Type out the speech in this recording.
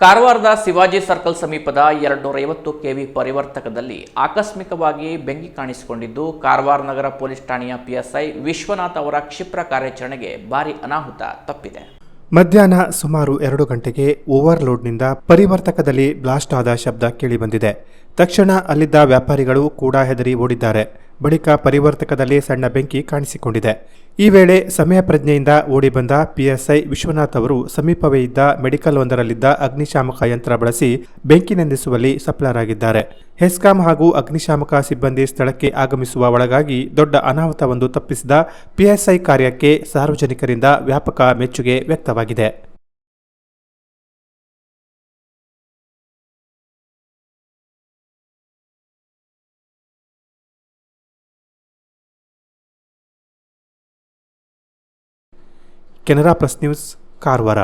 ಕಾರವಾರದ ಶಿವಾಜಿ ಸರ್ಕಲ್ ಸಮೀಪದ ಎರಡ್ನೂರ ಐವತ್ತು ಕೆವಿ ಪರಿವರ್ತಕದಲ್ಲಿ ಆಕಸ್ಮಿಕವಾಗಿ ಬೆಂಕಿ ಕಾಣಿಸಿಕೊಂಡಿದ್ದು, ಕಾರವಾರ ನಗರ ಪೊಲೀಸ್ ಠಾಣೆಯ ಪಿಎಸ್ಐ ವಿಶ್ವನಾಥ್ ಅವರ ಕ್ಷಿಪ್ರ ಕಾರ್ಯಾಚರಣೆಗೆ ಭಾರಿ ಅನಾಹುತ ತಪ್ಪಿದೆ. ಮಧ್ಯಾಹ್ನ ಸುಮಾರು ಎರಡು ಗಂಟೆಗೆ ಓವರ್ಲೋಡ್ನಿಂದ ಪರಿವರ್ತಕದಲ್ಲಿ ಬ್ಲಾಸ್ಟ್ ಆದ ಶಬ್ದ ಕೇಳಿಬಂದಿದೆ. ತಕ್ಷಣ ಅಲ್ಲಿದ್ದ ವ್ಯಾಪಾರಿಗಳು ಕೂಡ ಹೆದರಿ ಓಡಿದ್ದಾರೆ. ಬಳಿಕ ಪರಿವರ್ತಕದಲ್ಲಿ ಸಣ್ಣ ಬೆಂಕಿ ಕಾಣಿಸಿಕೊಂಡಿದೆ. ಈ ವೇಳೆ ಸಮಯ ಪ್ರಜ್ಞೆಯಿಂದ ಓಡಿ ಬಂದ ಪಿಎಸ್ಐ ವಿಶ್ವನಾಥ್ ಅವರು ಸಮೀಪವೇ ಇದ್ದ ಮೆಡಿಕಲ್ ಒಂದರಲ್ಲಿದ್ದ ಅಗ್ನಿಶಾಮಕ ಯಂತ್ರ ಬಳಸಿ ಬೆಂಕಿ ನಂದಿಸುವಲ್ಲಿ ಸಫಲರಾಗಿದ್ದಾರೆ. ಹೆಸ್ಕಾಂ ಹಾಗೂ ಅಗ್ನಿಶಾಮಕ ಸಿಬ್ಬಂದಿ ಸ್ಥಳಕ್ಕೆ ಆಗಮಿಸುವ ಒಳಗಾಗಿ ದೊಡ್ಡ ಅನಾಹುತವೊಂದು ತಪ್ಪಿಸಿದ ಪಿಎಸ್ಐ ಕಾರ್ಯಕ್ಕೆ ಸಾರ್ವಜನಿಕರಿಂದ ವ್ಯಾಪಕ ಮೆಚ್ಚುಗೆ ವ್ಯಕ್ತವಾಗಿದೆ. Canara plus news Karwar.